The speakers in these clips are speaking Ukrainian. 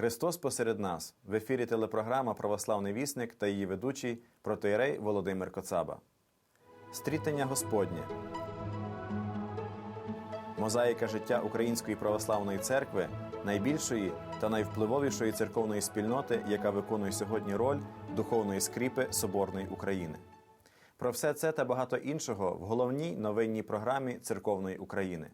Христос посеред нас в ефірі телепрограма Православний вісник та її ведучий протоєрей Володимир Коцаба. Стрітення Господнє. Мозаїка життя Української православної церкви найбільшої та найвпливовішої церковної спільноти, яка виконує сьогодні роль духовної скріпи Соборної України. Про все це та багато іншого в головній новинній програмі Церковної України.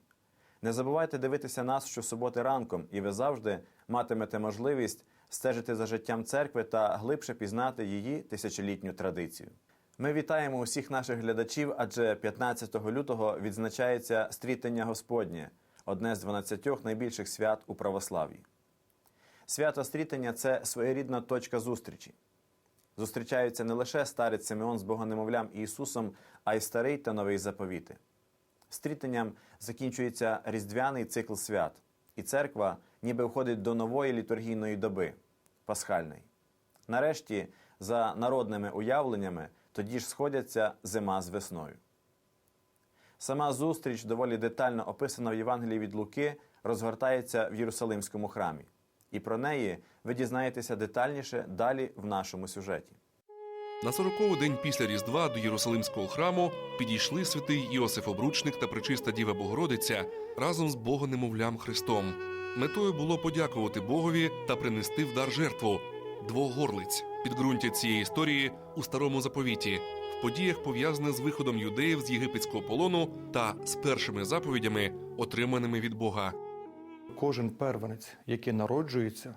Не забувайте дивитися нас щосуботи ранком, і ви завжди матимете можливість стежити за життям церкви та глибше пізнати її тисячолітню традицію. Ми вітаємо усіх наших глядачів, адже 15 лютого відзначається стрітення Господнє, одне з 12 найбільших свят у православ'ї. Свято стрітення це своєрідна точка зустрічі. Зустрічаються не лише старець Симеон з Богонемовлям Ісусом, а й старий та новий заповіти. Стрітенням закінчується різдвяний цикл свят, і церква ніби входить до нової літургійної доби пасхальної. Нарешті, за народними уявленнями, тоді ж сходяться зима з весною. Сама зустріч, доволі детально описана в Євангелії від Луки, розгортається в Єрусалимському храмі. І про неї ви дізнаєтеся детальніше далі в нашому сюжеті. На сороковий день після Різдва до Єрусалимського храму підійшли святий Йосиф Обручник та пречиста Діва Богородиця разом з Богонемовлям Христом. Метою було подякувати Богові та принести в дар жертву двох горлиць. Підґрунтя цієї історії у старому заповіті, в подіях пов'язаних з виходом юдеїв з єгипетського полону та з першими заповідями, отриманими від Бога. Кожен первенець, який народжується,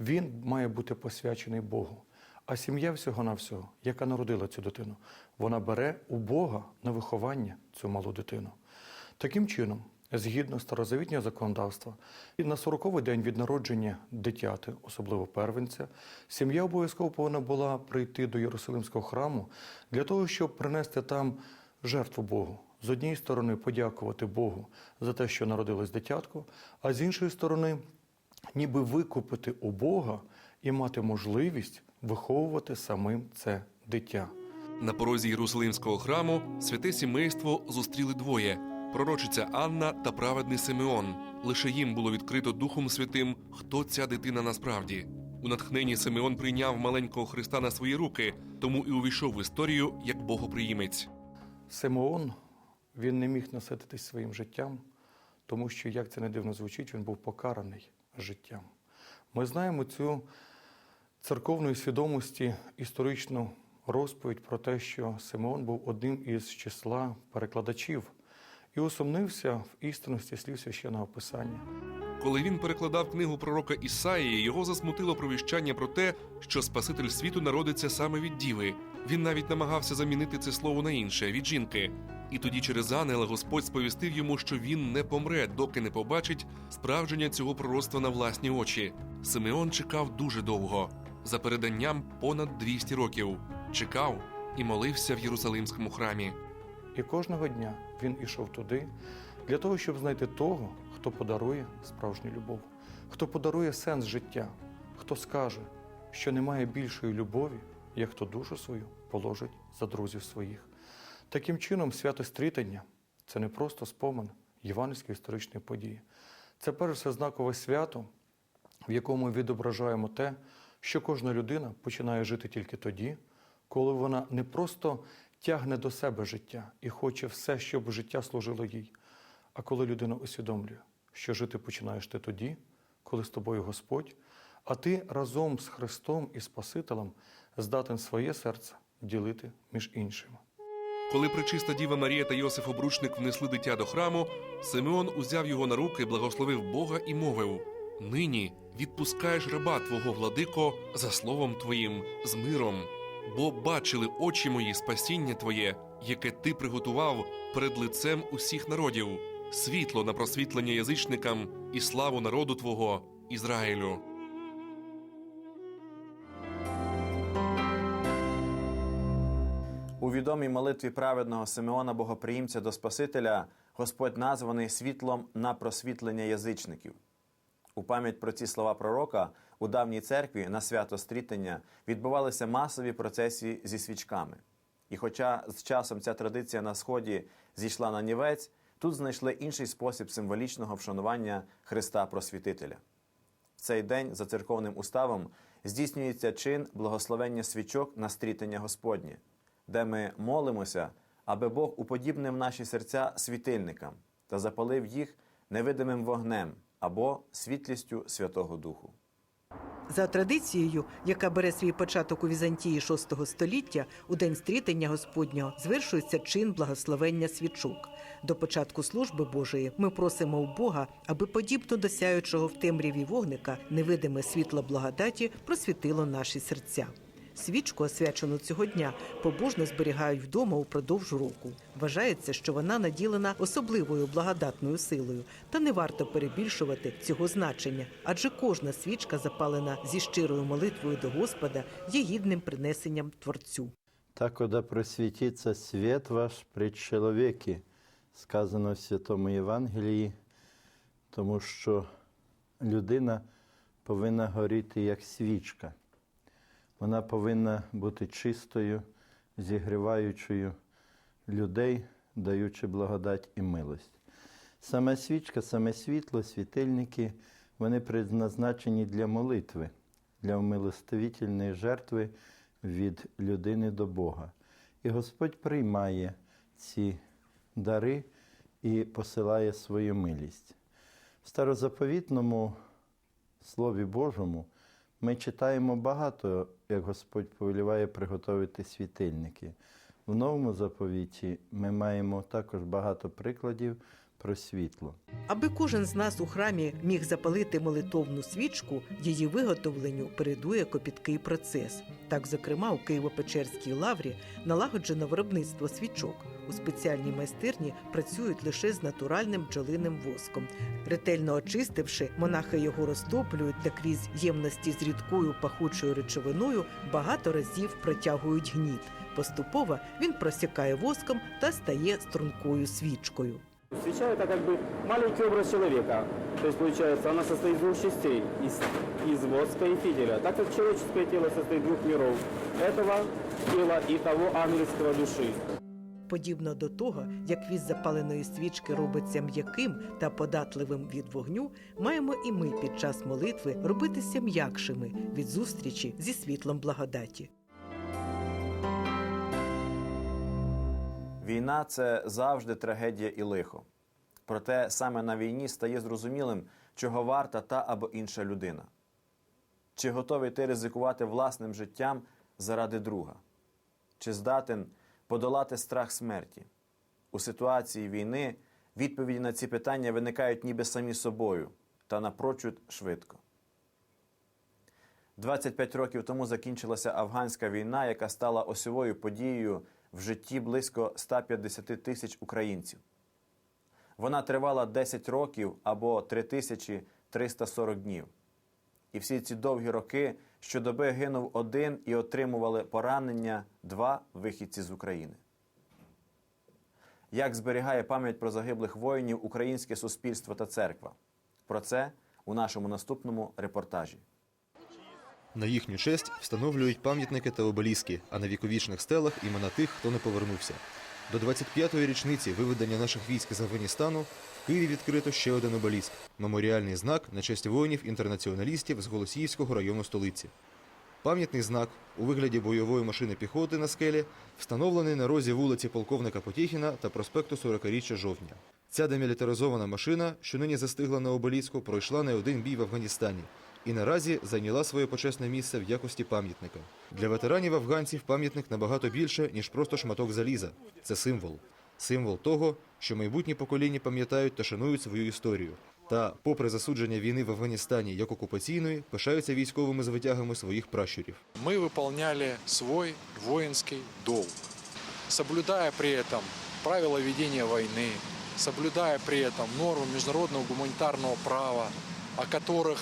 він має бути посвячений Богу. А сім'я всього-навсього, яка народила цю дитину, вона бере у Бога на виховання цю малу дитину. Таким чином, згідно старозавітнього законодавства, і на 40-й день від народження дитяти, особливо первенця, сім'я обов'язково повинна була прийти до Єрусалимського храму для того, щоб принести там жертву Богу. З однієї сторони, подякувати Богу за те, що народилось дитятко, а з іншої сторони, ніби викупити у Бога і мати можливість виховувати самим це дитя. На порозі Єрусалимського храму святе сімейство зустріли двоє: пророчиця Анна та праведний Симеон. Лише їм було відкрито Духом Святим, хто ця дитина насправді. У натхненні Симеон прийняв маленького Христа на свої руки, тому і увійшов в історію як богоприємець. Симеон він не міг насититись своїм життям, тому що, як це не дивно звучить, він був покараний життям. Ми знаємо цю церковної свідомості історичну розповідь про те, що Симеон був одним із числа перекладачів і усумнився в істинності слів священного писання. Коли він перекладав книгу пророка Ісаїї, його засмутило провіщання про те, що Спаситель світу народиться саме від діви. Він навіть намагався замінити це слово на інше від жінки. І тоді через ангела Господь сповістив йому, що він не помре, доки не побачить справдження цього пророцтва на власні очі. Симеон чекав дуже довго, за переданням понад 200 років. Чекав і молився в Єрусалимському храмі. І кожного дня він ішов туди для того, щоб знайти того, хто подарує справжню любов, хто подарує сенс життя, хто скаже, що немає більшої любові, як хто душу свою положить за друзів своїх. Таким чином, свято стрітання це не просто спомин євангельської історичної події. Це перш все знакове свято, в якому відображаємо те, що кожна людина починає жити тільки тоді, коли вона не просто тягне до себе життя і хоче все, щоб життя служило їй, а коли людина усвідомлює, що жити починаєш ти тоді, коли з тобою Господь, а ти разом з Христом і Спасителем здатен своє серце ділити між іншими. Коли пречиста Діва Марія та Йосиф Обручник внесли дитя до храму, Симеон узяв його на руки, благословив Бога і мовив: Нині відпускаєш раба твого владико за словом твоїм з миром, бо бачили очі мої спасіння Твоє, яке ти приготував перед лицем усіх народів, світло на просвітлення язичникам і славу народу Твого Ізраїлю. У відомій молитві праведного Симеона Богоприємця до Спасителя Господь названий світлом на просвітлення язичників. У пам'ять про ці слова пророка у давній церкві на свято стрітення відбувалися масові процесії зі свічками. І хоча з часом ця традиція на сході зійшла на нівець, тут знайшли інший спосіб символічного вшанування Христа Просвітителя. В цей день за церковним уставом здійснюється чин благословення свічок на стрітення Господнє, де ми молимося, аби Бог уподібнив наші серця світильникам та запалив їх невидимим вогнем або світлістю Святого Духу. За традицією, яка бере свій початок у Візантії VI століття, у день стрітення Господнього звершується чин благословення свічок. До початку служби Божої ми просимо у Бога, аби подібно до сяючого в темряві вогника невидиме світло благодаті просвітило наші серця. Свічку, освячену цього дня, побожно зберігають вдома упродовж року. Вважається, що вона наділена особливою благодатною силою, та не варто перебільшувати цього значення, адже кожна свічка, запалена зі щирою молитвою до Господа, є гідним принесенням Творцю. Так, коли просвітиться світ ваш пред чоловіки, сказано в Святому Євангелії, тому що людина повинна горіти як свічка. Вона повинна бути чистою, зігріваючою людей, даючи благодать і милость. Саме свічка, саме світло, світильники, вони предназначені для молитви, для умилостивительної жертви від людини до Бога. І Господь приймає ці дари і посилає свою милість. В старозаповітному Слові Божому ми читаємо багато, як Господь повеліває приготувати світильники. В новому заповіті ми маємо також багато прикладів про світло. Аби кожен з нас у храмі міг запалити молитовну свічку, її виготовленню передує копіткий процес. Так, зокрема, у Києво-Печерській лаврі налагоджено виробництво свічок. У спеціальній майстерні працюють лише з натуральним бджолиним воском. Ретельно очистивши, монахи його розтоплюють та крізь ємності з рідкою пахучою речовиною багато разів протягують гніт. Поступово він просікає воском та стає стрункою свічкою. Свеча это как бы маленький образ человека. То есть получается, она состоит из двух частей, из, из воска и фиделя. Так как человеческое тело состоит из двух миров, этого тела и того ангельского души. Подібно до того, як віз запаленої свічки робиться м'яким та податливим від вогню, маємо і ми під час молитви робитися м'якшими від зустрічі зі світлом благодаті. Війна це завжди трагедія і лихо. Проте саме на війні стає зрозумілим, чого варта та або інша людина. Чи готовий ти ризикувати власним життям заради друга? Чи здатен подолати страх смерті? У ситуації війни відповіді на ці питання виникають ніби самі собою та напрочуд швидко. 25 років тому закінчилася афганська війна, яка стала осьовою подією в житті близько 150 тисяч українців. Вона тривала 10 років або 3340 днів. І всі ці довгі роки щодоби гинув один і отримували поранення два вихідці з України. Як зберігає пам'ять про загиблих воїнів українське суспільство та церква? Про це у нашому наступному репортажі. На їхню честь встановлюють пам'ятники та обеліски, а на віковічних стелах імена тих, хто не повернувся. До 25-ї річниці виведення наших військ з Афганістану в Києві відкрито ще один обеліск – меморіальний знак на честь воїнів-інтернаціоналістів з Голосіївського району столиці. Пам'ятний знак у вигляді бойової машини піхоти на скелі встановлений на розі вулиці полковника Потєхіна та проспекту 40-річчя жовтня. Ця демілітаризована машина, що нині застигла на обеліску, пройшла не один бій в Афганістані і наразі зайняла своє почесне місце в якості пам'ятника. Для ветеранів афганців пам'ятник набагато більше, ніж просто шматок заліза. Це символ. Символ того, що майбутні покоління пам'ятають та шанують свою історію. Та, попри засудження війни в Афганістані як окупаційної, пишаються військовими звитягами своїх пращурів. мы выполняли свой воинский долг, соблюдая при этом правила ведения войны, соблюдая при этом нормы международного гуманитарного права, о которых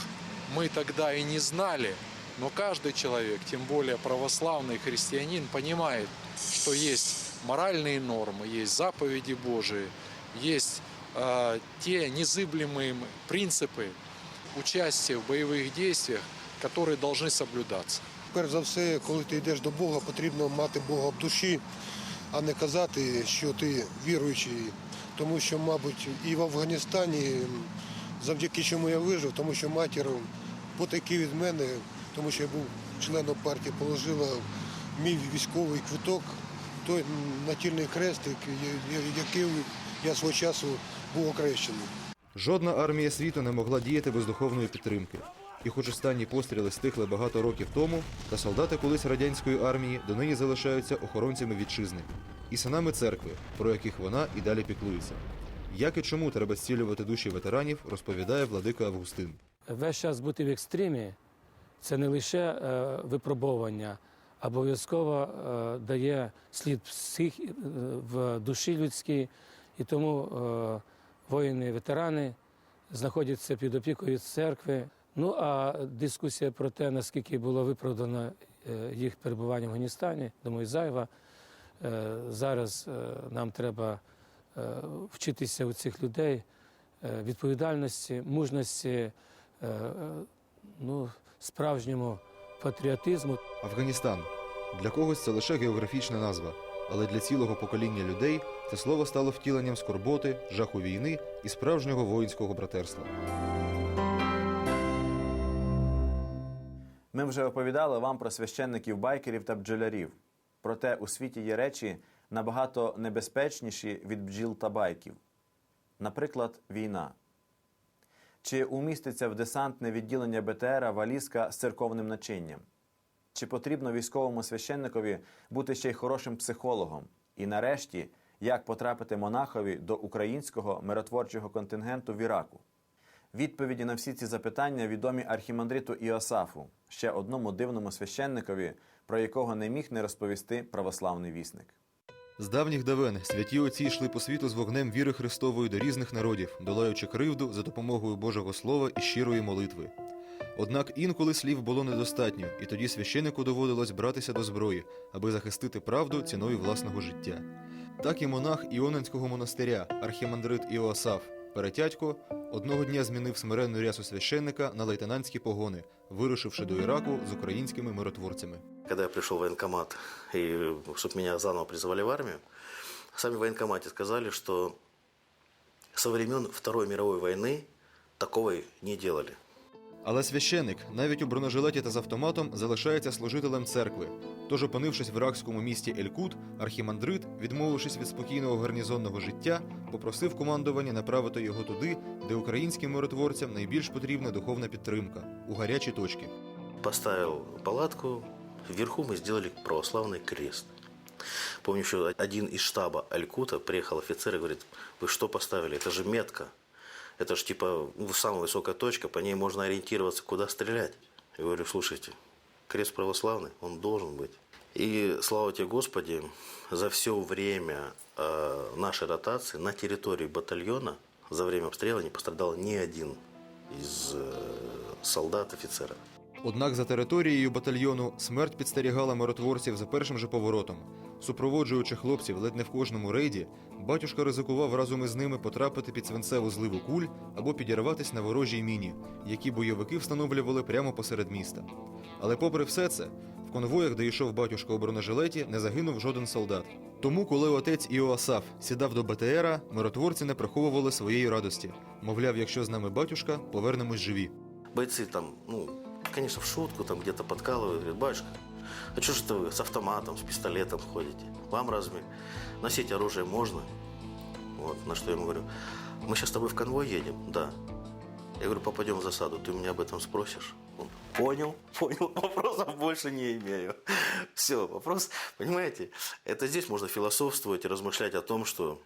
мы тогда и не знали, но каждый человек, тем более православный христианин, понимает, что есть моральные нормы, есть заповеди Божии, есть э, те незыблемые принципы участия в боевых действиях, которые должны соблюдаться. Перш за все, коли ти йдеш до Бога, потрібно мати Бога в душі, а не казати, що ти віруючий. Тому що, мабуть, і в Афганістані, завдяки чому я вижив, тому що матір потайки від мене, тому що я був членом партії, положила мій військовий квиток, той натільний я- який я свого часу був окрещений. Жодна армія світу не могла діяти без духовної підтримки. І хоч останні постріли стихли багато років тому, та солдати колись радянської армії донині залишаються охоронцями вітчизни і синами церкви, про яких вона і далі піклується. Як і чому треба зцілювати душі ветеранів, розповідає владика Августин. Весь час бути в екстримі це не лише е, випробовування, а обов'язково е, дає слід псих е, в душі людській, і тому воїни, ветерани знаходяться під опікою церкви. Ну а дискусія про те, наскільки було виправдано їх перебування в Афганістані, думаю, зайва. Зараз нам треба вчитися у цих людей відповідальності, мужності, ну, справжньому патріотизму. Афганістан для когось це лише географічна назва, але для цілого покоління людей це слово стало втіленням скорботи, жаху війни і справжнього воїнського братерства. Ми вже оповідали вам про священників байкерів та бджолярів. Проте у світі є речі набагато небезпечніші від бджіл та байків. Наприклад, війна. Чи уміститься в десантне відділення БТРа валізка з церковним начинням? Чи потрібно військовому священникові бути ще й хорошим психологом? І нарешті, як потрапити монахові до українського миротворчого контингенту в Іраку? Відповіді на всі ці запитання відомі архімандриту Іосафу, ще одному дивному священникові, про якого не міг не розповісти православний вісник. З давніх давен святі отці йшли по світу з вогнем віри Христової до різних народів, долаючи кривду за допомогою Божого Слова і щирої молитви. Однак інколи слів було недостатньо, і тоді священику доводилось братися до зброї, аби захистити правду ціною власного життя. Так і монах Іонинського монастиря, архімандрит Іоасаф, перетятько, одного дня змінив смиренну рясу священника на лейтенантські погони, вирушивши до Іраку з українськими миротворцями. Коли я прийшов в воєнкомат, і щоб мене заново призвали в армію, самі в воєнкоматі сказали, що со времен Второй мировой войны такого не делали. Але священик навіть у бронежилеті та з автоматом залишається служителем церкви. Тож, опинившись в іракському місті Елькут, архімандрит, відмовившись від спокійного гарнізонного життя, попросив командування направити його туди, де українським миротворцям найбільш потрібна духовна підтримка у гарячі точки. Поставил палатку, вверху мы сделали православный крест. Помню, что один из штаба Алькута приехал офицер и говорит, вы что поставили, это же метка. Это же типа ну, самая высокая точка, по ней можно ориентироваться, куда стрелять. Я говорю, слушайте, крест православный, он должен быть. И слава тебе, Господи, за все время э, нашей ротации на территории батальона за время обстрела не пострадал ни один из э, солдат, офицеров. Однак за територією батальйону смерть підстерігала миротворців за першим же поворотом. Супроводжуючи хлопців ледь не в кожному рейді, батюшка ризикував разом із ними потрапити під свинцеву зливу куль або підірватись на ворожій міні, які бойовики встановлювали прямо посеред міста. Але попри все це, в конвоях, де йшов батюшка у бронежилеті, не загинув жоден солдат. Тому, коли отець Іоасаф сідав до БТРа, миротворці не приховували своєї радості. Мовляв, якщо з нами батюшка, повернемось живі. Бойцы там, ну, конечно, в шутку там где-то говорят, батюшка, а что же это вы с автоматом, с пистолетом ходите? Вам разве носить оружие можно? Вот, на что я ему говорю, мы сейчас с тобой в конвой едем? Да. Я говорю, попадем в засаду, ты меня об этом спросишь? Он, понял, понял, вопросов больше не имею. Все, вопрос, понимаете, это здесь можно философствовать и размышлять о том, что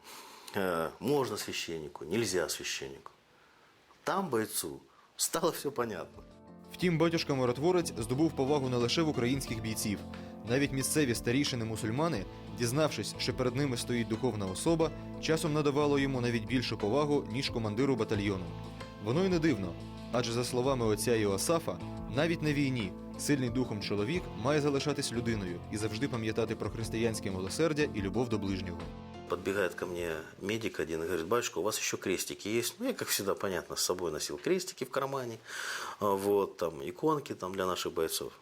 э, можно священнику, нельзя священнику. Там бойцу стало все понятно. Втім, батюшка миротворець здобув повагу не лише в українських бійців. Навіть місцеві старішини мусульмани, дізнавшись, що перед ними стоїть духовна особа, часом надавало йому навіть більшу повагу, ніж командиру батальйону. Воно й не дивно, адже за словами отця Іосафа, навіть на війні сильний духом чоловік має залишатись людиною і завжди пам'ятати про християнське милосердя і любов до ближнього. Подбегает ко мне медик один и говорит, батюшка, у вас еще крестики есть? Ну, я, как всегда, понятно, с собой носил крестики в кармане, а, вот, там, иконки там для наших бойцов.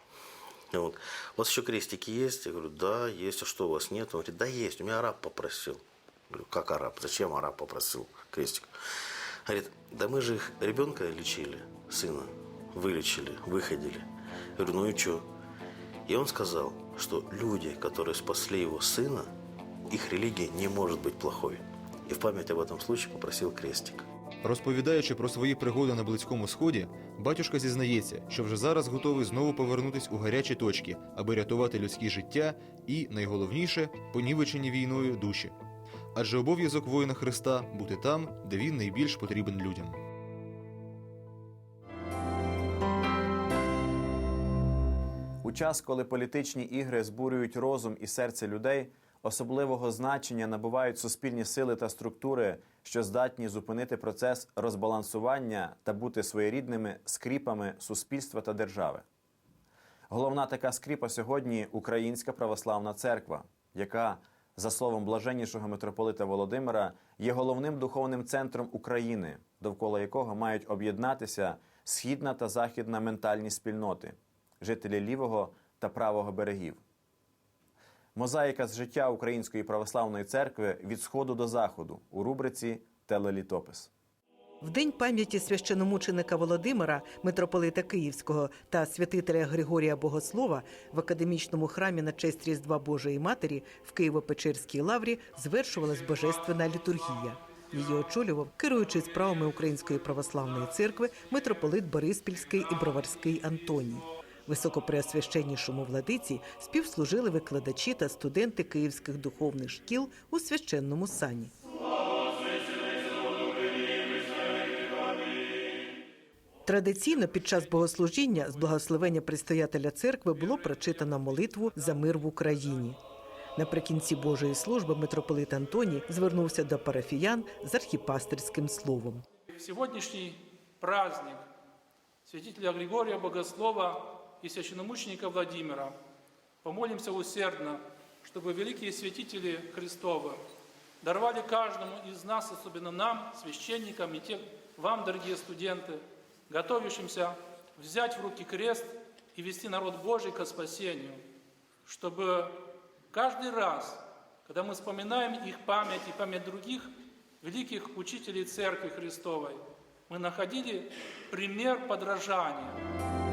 Вот. У вас еще крестики есть? Я говорю, да, есть. А что, у вас нет? Он говорит, да есть, у меня араб попросил. говорю, как араб? Зачем араб попросил крестик? Говорит, да мы же их ребенка лечили, сына. вылечили, выходили. Я говорю, ну и что? И он сказал, что люди, которые спасли его сына, их религия не может быть плохой. И в память об этом случае попросил крестик. Розповідаючи про свої пригоди на Близькому Сході, батюшка зізнається, що вже зараз готовий знову повернутись у гарячі точки, аби рятувати людські життя і, найголовніше, понівечені війною душі. Адже обов'язок воїна Христа бути там, де він найбільш потрібен людям. У час, коли політичні ігри збурюють розум і серце людей, особливого значення набувають суспільні сили та структури, що здатні зупинити процес розбалансування та бути своєрідними скріпами суспільства та держави. Головна така скріпа сьогодні Українська православна церква, яка, за словом блаженнішого митрополита Володимира, є головним духовним центром України, довкола якого мають об'єднатися східна та західна ментальні спільноти, жителі лівого та правого берегів. Мозаїка з життя Української православної церкви від сходу до заходу у рубриці Телелітопис. В день пам'яті священомученика Володимира, митрополита Київського та святителя Григорія Богослова в академічному храмі на честь Різдва Божої Матері в Києво-Печерській лаврі звершувалась божественна літургія. Її очолював, керуючи справами Української православної церкви, митрополит Бориспільський і Броварський Антоній. Високопреосвященнішому владиці співслужили викладачі та студенти київських духовних шкіл у священному сані. Традиційно під час богослужіння з благословення предстоятеля церкви було прочитано молитву за мир в Україні. Наприкінці Божої служби митрополит Антоній звернувся до парафіян з архіпастерським словом. В сегодняшний праздник святителя Григория Богослова и священномученика Владимира помолимся усердно, чтобы великие святители Христовы даровали каждому из нас, особенно нам, священникам и тем, вам, дорогие студенты, готовящимся взять в руки крест и вести народ Божий ко спасению, чтобы каждый раз, когда мы вспоминаем их память и память других великих учителей Церкви Христовой, мы находили пример подражания.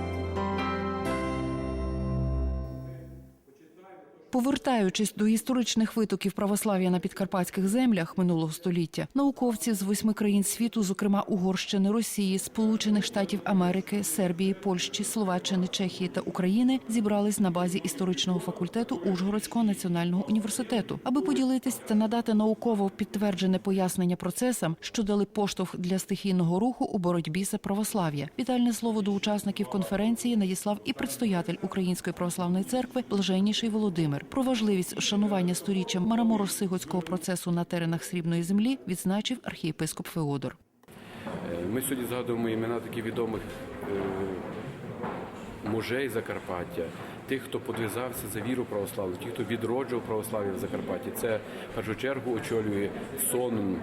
Повертаючись до історичних витоків православ'я на підкарпатських землях минулого століття, науковці з восьми країн світу, зокрема Угорщини, Росії, Сполучених Штатів Америки, Сербії, Польщі, Словаччини, Чехії та України, зібрались на базі історичного факультету Ужгородського національного університету, аби поділитись та надати науково підтверджене пояснення процесам, що дали поштовх для стихійного руху у боротьбі за православ'я. Вітальне слово до учасників конференції надіслав і предстоятель Української православної церкви Блаженніший Володимир. Про важливість вшанування сторіччя Мараморо-Сигоцького процесу на теренах срібної землі відзначив архієпископ Феодор. Е, Ми сьогодні згадуємо імена таких відомих е, мужей Закарпаття, тих, хто подвизався за віру православну, ті, хто відроджував православ'я в Закарпатті. Це в першу чергу очолює сон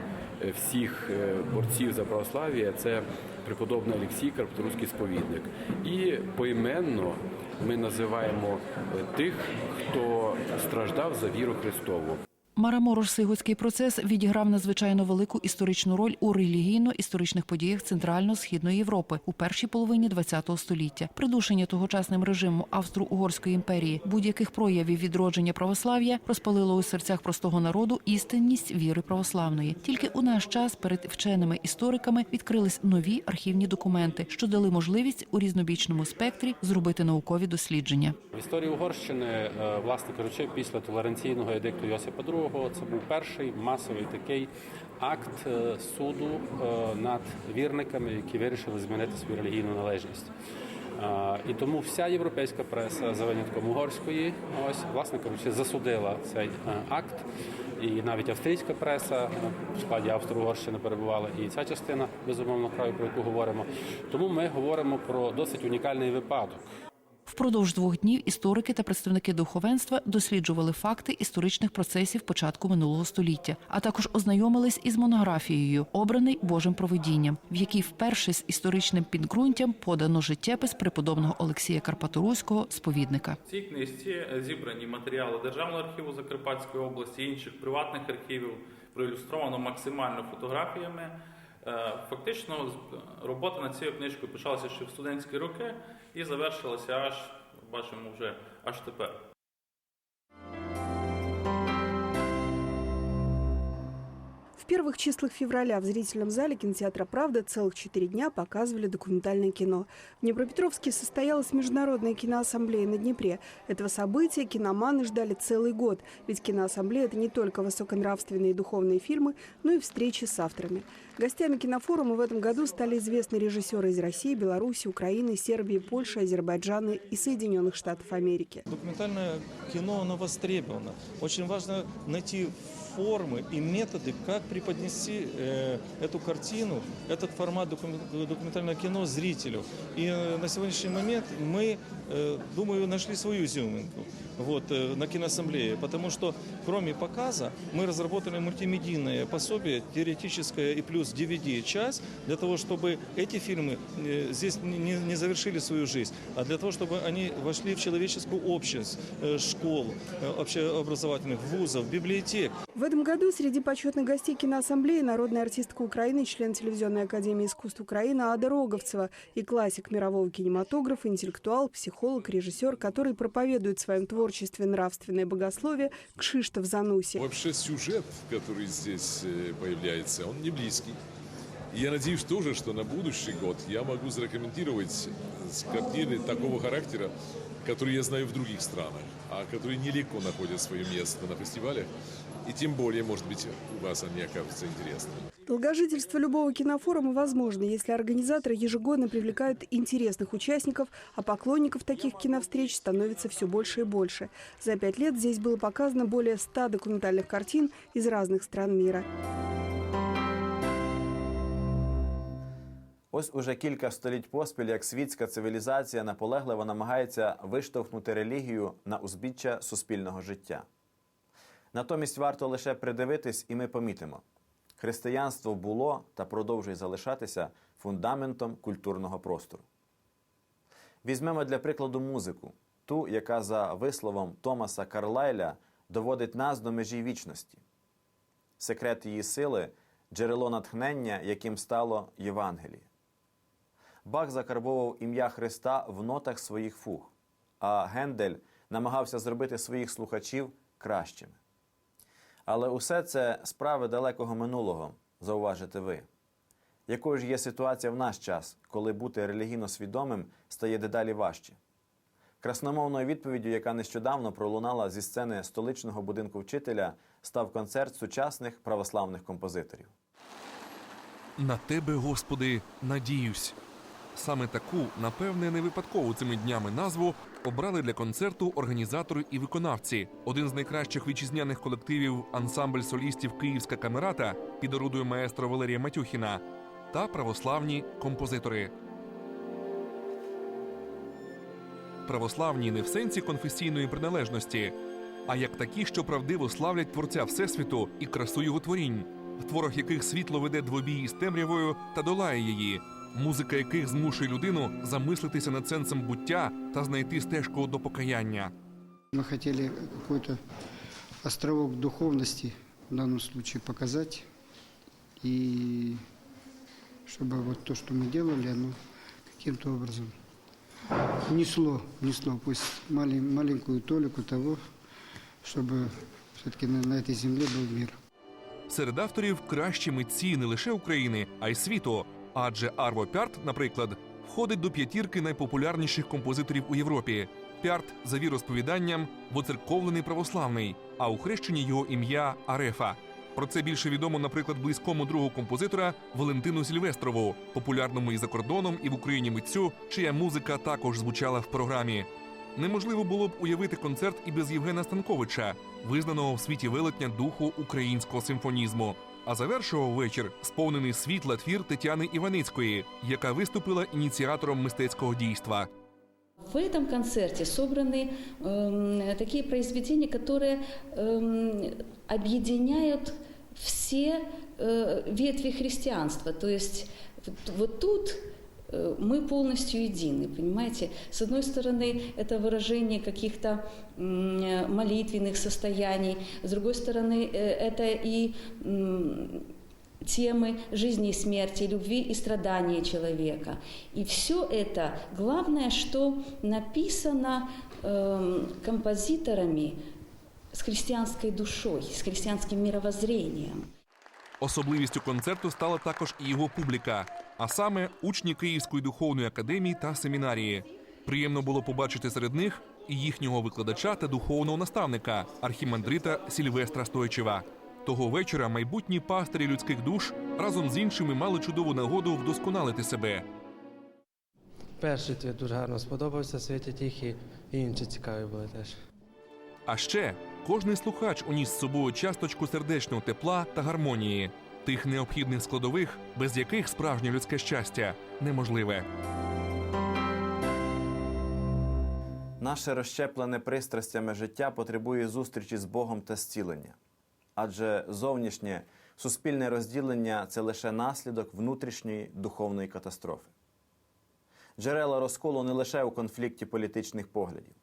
е, всіх борців за православ'я. Це преподобний Олексій Карпаторуський сповідник. І поіменно ми називаємо е, тих, хто страждав за віру Христову. Мараморо-Сигоцький процес відіграв надзвичайно велику історичну роль у релігійно-історичних подіях Центрально-східної Європи у першій половині ХХ століття. Придушення тогочасним режимом Австро-Угорської імперії будь-яких проявів відродження православ'я розпалило у серцях простого народу істинність віри православної. Тільки у наш час перед вченими істориками відкрились нові архівні документи, що дали можливість у різнобічному спектрі зробити наукові дослідження. В історії Угорщини, е, власне кажучи, після толеранційного едикту Йосипа II це був перший масовий такий акт е, суду е, над вірниками, які вирішили змінити свою релігійну належність. Е, І тому вся європейська преса за винятком угорської, ось власне кажучи, засудила цей акт. І навіть австрійська преса е, в складі Австро-Угорщини перебувала і ця частина безумовно краю, про яку говоримо. Тому ми говоримо про досить унікальний випадок. Впродовж двох днів історики та представники духовенства досліджували факти історичних процесів початку минулого століття, а також ознайомились із монографією Обраний Божим провидінням, в якій вперше з історичним підґрунтям подано життєпис преподобного Олексія Карпаторуського сповідника. В цій книжці зібрані матеріали Державного архіву Закарпатської області, інших приватних архівів, проілюстровано максимально фотографіями Е, Фактично, робота над цією книжкою почалася ще в студентські роки і завершилася аж, бачимо, вже аж тепер. Первых числах февраля в зрительном зале кинотеатра «Правда» целых четыре дня показывали документальное кино. В Днепропетровске состоялась Международная киноассамблея на Днепре. Этого события киноманы ждали целый год, ведь киноассамблея – это не только высоконравственные и духовные фильмы, но и встречи с авторами. Гостями кинофорума в этом году стали известные режиссеры из России, Беларуси, Украины, Сербии, Польши, Азербайджана и Соединенных Штатов Америки. Документальное кино, оно востребовано. Очень важно найти формы и методы, как преподнести э, эту картину, этот формат докумен- документального кино зрителю. И э, на сегодняшний момент мы, э, думаю, нашли свою изюминку вот, э, на киноассамблее, потому что кроме показа мы разработали мультимедийное пособие, теоретическое и плюс DVD-часть, для того, чтобы эти фильмы э, здесь не, не- завершили свою жизнь, а для того, чтобы они вошли в человеческую общность э, школ, э, общеобразовательных, вузов, библиотек. В этом году среди почетных гостей киноассамблеи народная артистка Украины, член телевизионной академии искусств Украины Ада Роговцева и классик мирового кинематографа, интеллектуал, психолог, режиссер, который проповедует в своем творчестве нравственное богословие Кшиштов Зануси. Вообще сюжет, который здесь э, появляется, он не близкий. Я надеюсь тоже, что на будущий год я могу зарекомендовать с картины такого характера, которые я знаю в других странах, а которые нелегко находят свое место на фестивалях. И тем более, может быть, у вас они окажутся интересными. Долгожительство любого кинофорума возможно, если организаторы ежегодно привлекают интересных участников, а поклонников таких киновстреч становится все больше и больше. За пять лет здесь было показано более ста документальных картин из разных стран мира. Ось уже кілька століть поспіль, як світська цивілізація наполегливо намагається виштовхнути релігію на узбіччя суспільного життя. Натомість варто лише придивитись, і ми помітимо: християнство було та продовжує залишатися фундаментом культурного простору. Візьмемо для прикладу музику, ту, яка за висловом Томаса Карлайля доводить нас до межі вічності. Секрет її сили джерело натхнення, яким стало Євангеліє. Бах закарбовував ім'я Христа в нотах своїх фуг, а Гендель намагався зробити своїх слухачів кращими. Але усе це справи далекого минулого, зауважите ви. Якою ж є ситуація в наш час, коли бути релігійно свідомим стає дедалі важче? Красномовною відповіддю, яка нещодавно пролунала зі сцени столичного будинку вчителя, став концерт сучасних православних композиторів. На тебе, Господи, надіюсь. Саме таку, напевне, не випадково цими днями назву обрали для концерту організатори і виконавці. Один з найкращих вітчизняних колективів ансамбль солістів Київська камерата під орудою маестро Валерія Матюхіна та православні композитори. Православні не в сенсі конфесійної приналежності, а як такі, що правдиво славлять творця Всесвіту і красу його творінь, в творах яких світло веде двобій із темрявою та долає її, музика яких змушує людину замислитися над сенсом буття та знайти стежку до покаяння. Мы хотели какой-то островок духовности в данном случае показать. И чтобы вот то, что мы делали, оно каким-то образом несло, несло пусть малень- маленькую толику того, чтобы все-таки на, на этой земле был мир. Серед авторів кращі митці не лише України, а й світу. Адже Арво Пярт, наприклад, входить до п'ятірки найпопулярніших композиторів у Європі. Пярт за віросповіданням воцерковлений православний, а у хрещенні його ім'я Арефа. Про це більше відомо, наприклад, близькому другу композитора Валентину Сільвестрову, популярному і за кордоном, і в Україні митцю, чия музика також звучала в програмі. Неможливо було б уявити концерт і без Євгена Станковича, визнаного в світі велетня духу українського симфонізму. А завершував вечір сповнений світла твір Тетяни Іваницької, яка виступила ініціатором мистецького дійства. В этом концерте собраны эм, такие произведения, которые эм, объединяют все э, ветви христианства. То есть вот, вот тут э, мы полностью едины, понимаете? С одной стороны, это выражение каких-то м, молитвенных состояний, с другой стороны, э, это и м, темы жизни и смерти, любви и страдания человека. И все это, главное, что написано эм, композиторами с христианской душой, с христианским мировоззрением. Особливістю концерту стала також і його публіка, а саме учні Київської духовної академії та семінарії. Приємно було побачити серед них і їхнього викладача та духовного наставника архімандрита Сільвестра Стойчева. Того вечора майбутні пастирі людських душ разом з іншими мали чудову нагоду вдосконалити себе. Перший твір дуже гарно сподобався, світі тихі, і інші цікаві були теж. А ще кожний слухач уніс з собою часточку сердечного тепла та гармонії, тих необхідних складових, без яких справжнє людське щастя неможливе. Наше розщеплене пристрастями життя потребує зустрічі з Богом та зцілення. Адже зовнішнє суспільне розділення це лише наслідок внутрішньої духовної катастрофи. Джерела розколу не лише у конфлікті політичних поглядів,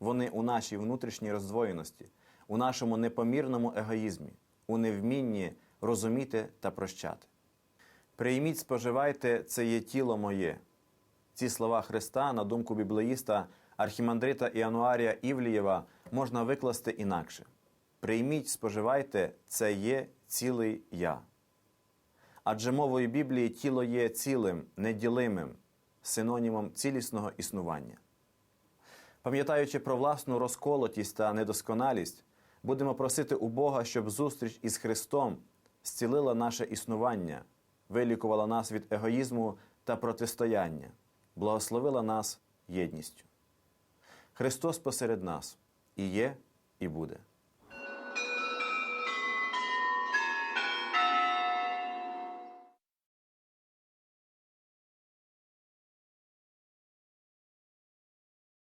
вони у нашій внутрішній роздвоєності, у нашому непомірному егоїзмі, у невмінні розуміти та прощати. Прийміть, споживайте, це є тіло моє. Ці слова Христа, на думку біблеїста архімандрита Іануарія Івлієва, можна викласти інакше. Прийміть, споживайте, це є цілий я. Адже мовою Біблії тіло є цілим, неділимим, синонімом цілісного існування. Пам'ятаючи про власну розколотість та недосконалість, будемо просити у Бога, щоб зустріч із Христом зцілила наше існування, вилікувала нас від егоїзму та протистояння, благословила нас єдністю. Христос посеред нас і є, і буде.